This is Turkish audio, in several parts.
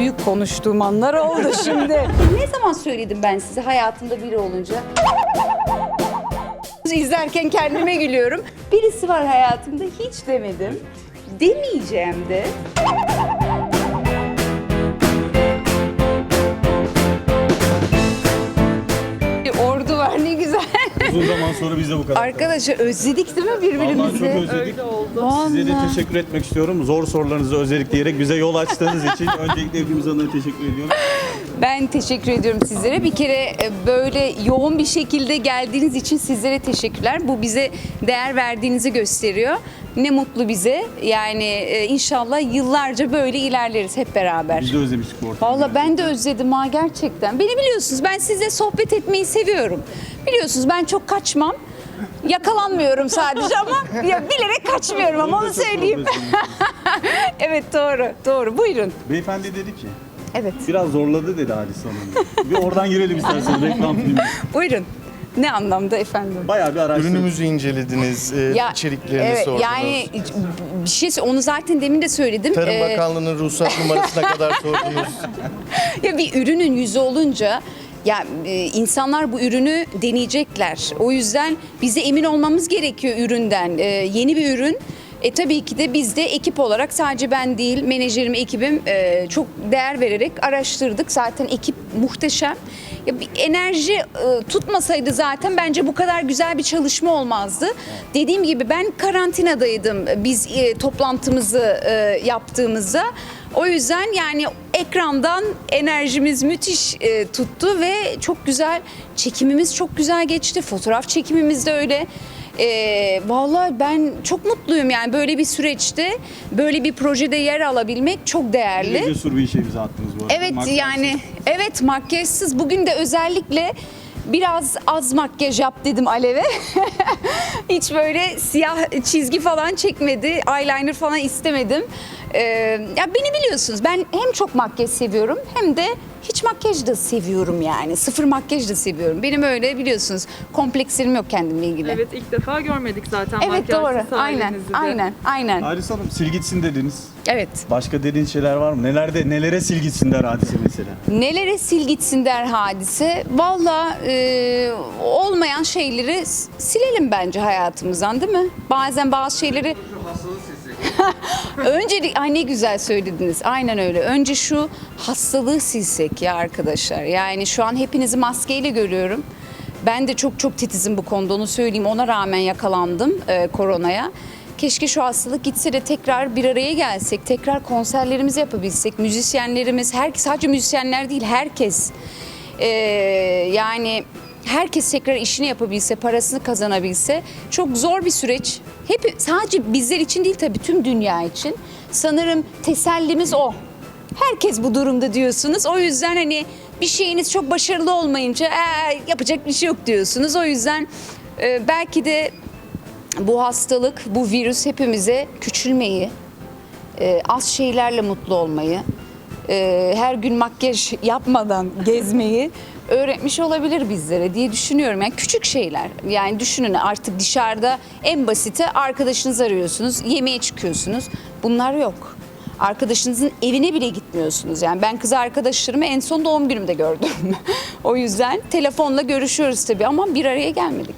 büyük konuştuğum anlar oldu şimdi. ne zaman söyledim ben size hayatımda biri olunca? İzlerken kendime gülüyorum. Birisi var hayatımda hiç demedim. Demeyeceğim de. Zaman sonra biz de bu kadar. Arkadaşlar özledik değil mi Vallahi birbirimizi? çok özledik. Size de Vallahi. teşekkür etmek istiyorum. Zor sorularınızı özellikleyerek bize yol açtığınız için öncelikle hepimiz adına teşekkür ediyorum. Ben teşekkür ediyorum sizlere. Bir kere e, böyle yoğun bir şekilde geldiğiniz için sizlere teşekkürler. Bu bize değer verdiğinizi gösteriyor. Ne mutlu bize. Yani e, inşallah yıllarca böyle ilerleriz hep beraber. Biz de özlemiştik bu ortamı. Valla ben de özledim ha gerçekten. Beni biliyorsunuz ben sizle sohbet etmeyi seviyorum. Biliyorsunuz ben çok kaçmam. Yakalanmıyorum sadece ama ya bilerek kaçmıyorum ama Onu söyleyeyim. evet doğru doğru buyurun. Beyefendi dedi ki Evet biraz zorladı dedi Halis Hanım. Bir oradan girelim isterseniz reklam filmi. buyurun. Ne anlamda efendim? Bayağı bir araştırdık. Ürünümüzü incelediniz, e, içeriklerini evet, sordunuz. Yani bir şey onu zaten demin de söyledim. Tarım Ee, Bakanlığı'nın ruhsat numarasına kadar sordunuz. ya bir ürünün yüzü olunca ya e, insanlar bu ürünü deneyecekler. O yüzden bize emin olmamız gerekiyor üründen. E, yeni bir ürün. E tabii ki de biz de ekip olarak sadece ben değil, menajerim, ekibim e, çok değer vererek araştırdık. Zaten ekip muhteşem. Ya bir enerji e, tutmasaydı zaten bence bu kadar güzel bir çalışma olmazdı. Dediğim gibi ben karantinadaydım biz e, toplantımızı e, yaptığımızda. O yüzden yani ekrandan enerjimiz müthiş e, tuttu ve çok güzel çekimimiz çok güzel geçti. Fotoğraf çekimimiz de öyle. E, vallahi ben çok mutluyum yani böyle bir süreçte böyle bir projede yer alabilmek çok değerli. cesur bir işe imza attınız bu arada. Evet Makyajsız. yani evet makyajsız bugün de özellikle biraz az makyaj yap dedim Alev'e. Hiç böyle siyah çizgi falan çekmedi. Eyeliner falan istemedim. Ee, ya beni biliyorsunuz ben hem çok makyaj seviyorum hem de hiç makyaj da seviyorum yani. Sıfır makyaj da seviyorum. Benim öyle biliyorsunuz komplekslerim yok kendimle ilgili. Evet ilk defa görmedik zaten Evet, makyajsız doğru. Aynen. halinizi de. Aynen. Aynen. Halis Hanım sil gitsin dediniz. Evet. Başka dediğiniz şeyler var mı? Nelerde, nelere sil gitsin der hadise mesela? Nelere sil gitsin der hadise. Valla e, olmayan şeyleri s- silelim bence hayatımızdan değil mi? Bazen bazı şeyleri... Önce ay ne güzel söylediniz. Aynen öyle. Önce şu hastalığı silsek ya arkadaşlar. Yani şu an hepinizi maskeyle görüyorum. Ben de çok çok titizim bu konuda onu söyleyeyim. Ona rağmen yakalandım e, koronaya. Keşke şu hastalık gitse de tekrar bir araya gelsek, tekrar konserlerimizi yapabilsek. Müzisyenlerimiz, her, sadece müzisyenler değil herkes. e, yani herkes tekrar işini yapabilse, parasını kazanabilse çok zor bir süreç. Hep sadece bizler için değil tabii tüm dünya için. Sanırım tesellimiz o. Herkes bu durumda diyorsunuz. O yüzden hani bir şeyiniz çok başarılı olmayınca "Ee, yapacak bir şey yok diyorsunuz. O yüzden e, belki de bu hastalık, bu virüs hepimize küçülmeyi, e, az şeylerle mutlu olmayı, e, her gün makyaj yapmadan gezmeyi öğretmiş olabilir bizlere diye düşünüyorum. Yani küçük şeyler. Yani düşünün artık dışarıda en basiti arkadaşınızı arıyorsunuz, yemeğe çıkıyorsunuz. Bunlar yok. Arkadaşınızın evine bile gitmiyorsunuz. Yani ben kız arkadaşlarımı en son doğum günümde gördüm. o yüzden telefonla görüşüyoruz tabii ama bir araya gelmedik.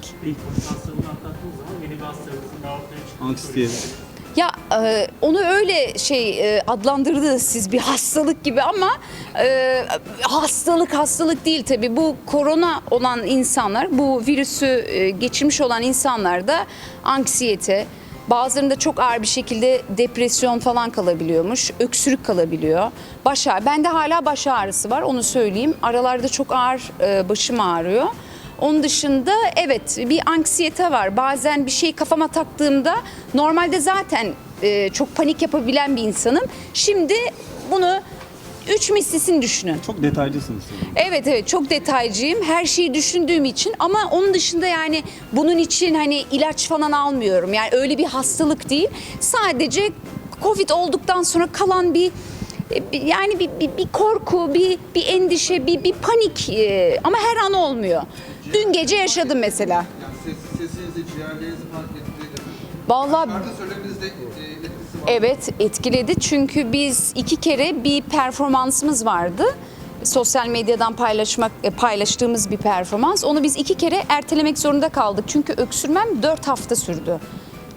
Anksiyete. Ya e, onu öyle şey e, adlandırdınız siz bir hastalık gibi ama e, hastalık hastalık değil tabii. Bu korona olan insanlar, bu virüsü e, geçirmiş olan insanlar da anksiyete, bazılarında çok ağır bir şekilde depresyon falan kalabiliyormuş, öksürük kalabiliyor. Baş ağrı, bende hala baş ağrısı var onu söyleyeyim. Aralarda çok ağır e, başım ağrıyor. Onun dışında evet bir anksiyete var. Bazen bir şey kafama taktığımda normalde zaten e, çok panik yapabilen bir insanım. Şimdi bunu üç mislisini düşünün. Çok detaylısınız. tabii. Evet evet çok detaycıyım. Her şeyi düşündüğüm için ama onun dışında yani bunun için hani ilaç falan almıyorum. Yani öyle bir hastalık değil. Sadece Covid olduktan sonra kalan bir e, yani bir, bir, bir korku, bir, bir endişe, bir, bir panik e, ama her an olmuyor. Dün gece yaşadım mesela. Yani ses, sesinizi, ciğerlerinizi fark mi? Vallahi Evet etkiledi çünkü biz iki kere bir performansımız vardı. Sosyal medyadan paylaşmak e, paylaştığımız bir performans. Onu biz iki kere ertelemek zorunda kaldık. Çünkü öksürmem dört hafta sürdü.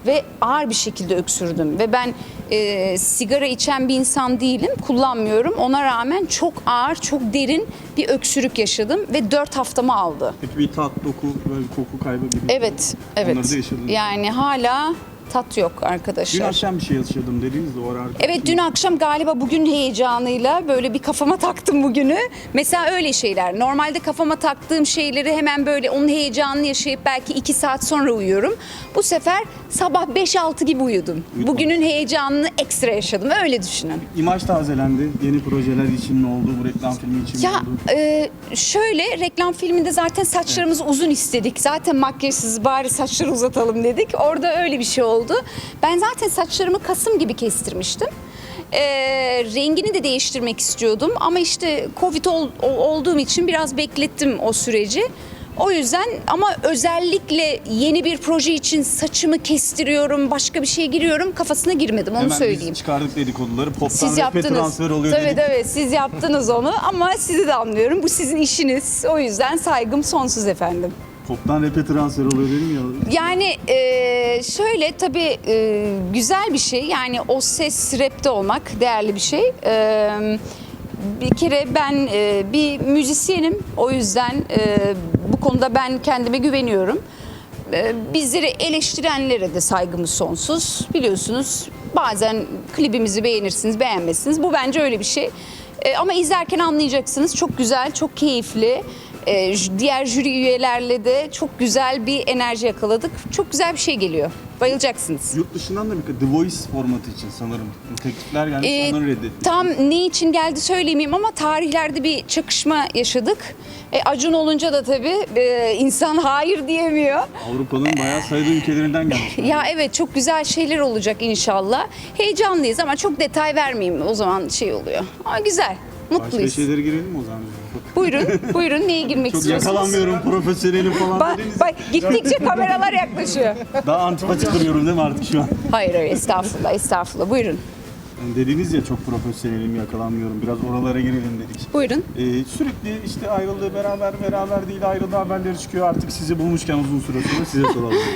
Ve ağır bir şekilde öksürdüm. Ve ben e, sigara içen bir insan değilim, kullanmıyorum. Ona rağmen çok ağır, çok derin bir öksürük yaşadım ve dört haftamı aldı. Peki bir tat, doku, böyle koku kaybı gibi. Evet, evet. Onları da yaşadınız. Yani hala tat yok Dün arkadaşlar. akşam bir şey yaşadım dediniz de o ara arkadaşım. Evet dün akşam galiba bugün heyecanıyla böyle bir kafama taktım bugünü. Mesela öyle şeyler. Normalde kafama taktığım şeyleri hemen böyle onun heyecanını yaşayıp belki iki saat sonra uyuyorum. Bu sefer sabah 5-6 gibi uyudum. Bugünün heyecanını ekstra yaşadım. Öyle düşünün. İmaj tazelendi. Yeni projeler için mi oldu? Bu reklam filmi için mi Ya oldu? e, şöyle reklam filminde zaten saçlarımızı uzun istedik. Zaten makyajsız bari saçları uzatalım dedik. Orada öyle bir şey oldu. Ben zaten saçlarımı Kasım gibi kestirmiştim. E, rengini de değiştirmek istiyordum ama işte Covid ol- ol- olduğum için biraz beklettim o süreci. O yüzden ama özellikle yeni bir proje için saçımı kestiriyorum, başka bir şeye giriyorum kafasına girmedim onu Hemen söyleyeyim. biz çıkardık dedikoduları. Pop'tan Siz rap'e transfer oluyor Tabii dedik. tabii siz yaptınız onu ama sizi de anlıyorum. Bu sizin işiniz. O yüzden saygım sonsuz efendim. Pop'tan rap'e transfer oluyor dedim ya. Yani e, şöyle tabii e, güzel bir şey. Yani o ses rapte olmak değerli bir şey. E, bir kere ben e, bir müzisyenim. O yüzden e, bu konuda ben kendime güveniyorum. E, bizleri eleştirenlere de saygımız sonsuz. Biliyorsunuz bazen klibimizi beğenirsiniz, beğenmezsiniz. Bu bence öyle bir şey. E, ama izlerken anlayacaksınız. Çok güzel, çok keyifli. E, j- diğer jüri üyelerle de çok güzel bir enerji yakaladık. Çok güzel bir şey geliyor. Bayılacaksınız. Yurt dışından da bir The Voice formatı için sanırım teklifler gelmiş Ee, onları reddetti. tam ne için geldi söyleyemeyeyim ama tarihlerde bir çakışma yaşadık. E, Acun olunca da tabii e, insan hayır diyemiyor. Avrupa'nın bayağı sayılı ülkelerinden gelmiş. Ya evet çok güzel şeyler olacak inşallah. Heyecanlıyız ama çok detay vermeyeyim o zaman şey oluyor. Ama güzel, Başka mutluyuz. şeylere girelim mi o zaman? Buyurun, buyurun neye girmek Çok istiyorsunuz? yakalanmıyorum profesyonelim falan Bak, dediniz. bak gittikçe kameralar yaklaşıyor. Daha antipatik duruyorum değil mi artık şu an? Hayır hayır estağfurullah estağfurullah buyurun. Dediniz ya çok profesyonelim yakalanmıyorum biraz oralara girelim dedik. Buyurun. Ee, sürekli işte ayrıldı beraber beraber değil ayrıldı haberleri çıkıyor artık sizi bulmuşken uzun süre sonra size soralım.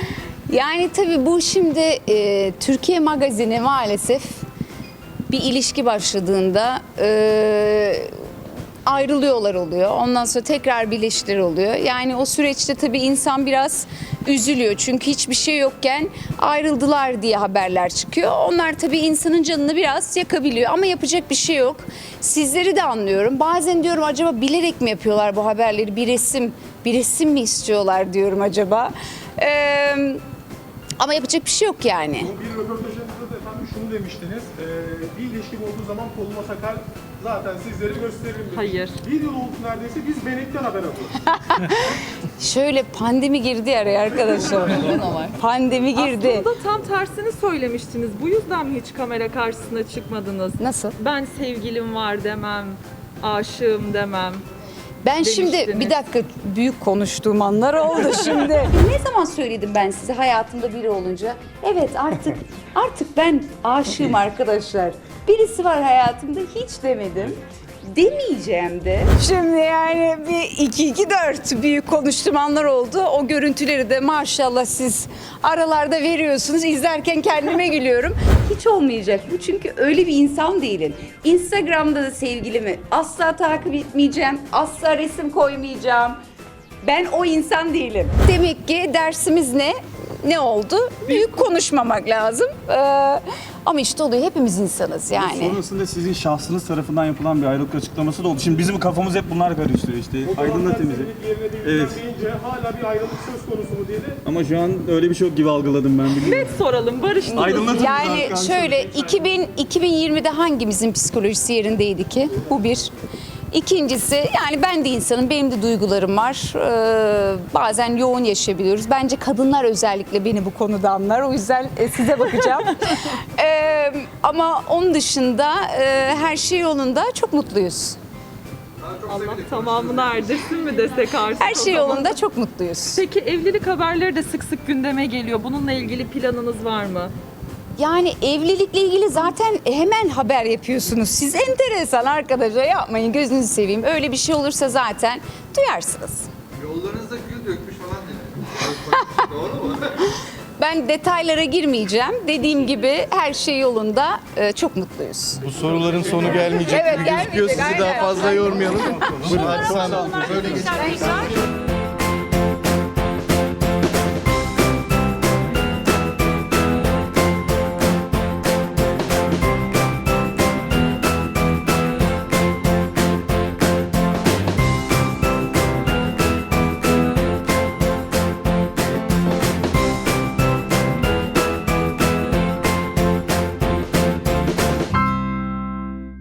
Yani tabii bu şimdi e, Türkiye Magazini maalesef bir ilişki başladığında e, ayrılıyorlar oluyor. Ondan sonra tekrar birleştiler oluyor. Yani o süreçte tabii insan biraz üzülüyor. Çünkü hiçbir şey yokken ayrıldılar diye haberler çıkıyor. Onlar tabii insanın canını biraz yakabiliyor ama yapacak bir şey yok. Sizleri de anlıyorum. Bazen diyorum acaba bilerek mi yapıyorlar bu haberleri? Bir resim, bir resim mi istiyorlar diyorum acaba. Eee ama yapacak bir şey yok yani. Bu bir röportajınızda da efendim şunu demiştiniz. Ee, bir ilişkim olduğu zaman koluma takar zaten sizleri gösteririm demiş. Hayır. Bir yıl oldu neredeyse biz Benek'ten haber alıyoruz. Şöyle pandemi girdi araya arkadaşlar. pandemi girdi. Aslında tam tersini söylemiştiniz. Bu yüzden mi hiç kamera karşısına çıkmadınız? Nasıl? Ben sevgilim var demem, aşığım demem. Ben şimdi bir dakika büyük konuştuğum anlar oldu şimdi. ne zaman söyledim ben size hayatımda biri olunca? Evet artık artık ben aşığım arkadaşlar. Birisi var hayatımda hiç demedim. Demeyeceğim de. Şimdi yani bir iki iki dört büyük konuştuğum anlar oldu. O görüntüleri de maşallah siz aralarda veriyorsunuz. İzlerken kendime gülüyorum. Hiç olmayacak bu çünkü öyle bir insan değilim. Instagram'da da sevgilimi asla takip etmeyeceğim. Asla resim koymayacağım. Ben o insan değilim. Demek ki dersimiz ne? Ne oldu? Büyük konuşmamak lazım. Ee, ama işte oluyor. Hepimiz insanız yani. Sonrasında sizin şahsınız tarafından yapılan bir ayrılık açıklaması da oldu. Şimdi bizim kafamız hep bunlar karıştırıyor işte. Yerine değil Evet. deyince hala bir ayrılık söz konusu mu diye de Ama şu an öyle bir şey yok gibi algıladım ben biliyorum. Net soralım, barıştınız. Aydınlatın Yani bizi arkadaşlar. şöyle 2000 2020'de hangimizin psikolojisi yerindeydi ki? Bu bir. İkincisi yani ben de insanım, benim de duygularım var. Ee, bazen yoğun yaşayabiliyoruz. Bence kadınlar özellikle beni bu konuda anlar. O yüzden e, size bakacağım. Ee, ama onun dışında e, her şey yolunda. Çok mutluyuz. Allah tamamını erdirsin mi desek artık Her şey yolunda. Çok mutluyuz. Peki evlilik haberleri de sık sık gündeme geliyor. Bununla ilgili planınız var mı? Yani evlilikle ilgili zaten hemen haber yapıyorsunuz. Siz enteresan arkadaşlar yapmayın gözünüzü seveyim. Öyle bir şey olursa zaten duyarsınız. Yollarınızda gül dökmüş falan dedi. Doğru mu? Ben detaylara girmeyeceğim. Dediğim gibi her şey yolunda. Ee, çok mutluyuz. Bu soruların sonu gelmeyecek Evet, gibi gözüküyor. Sizi daha aynen. fazla yormayalım. Buyurun böyle geç. tekrar tekrar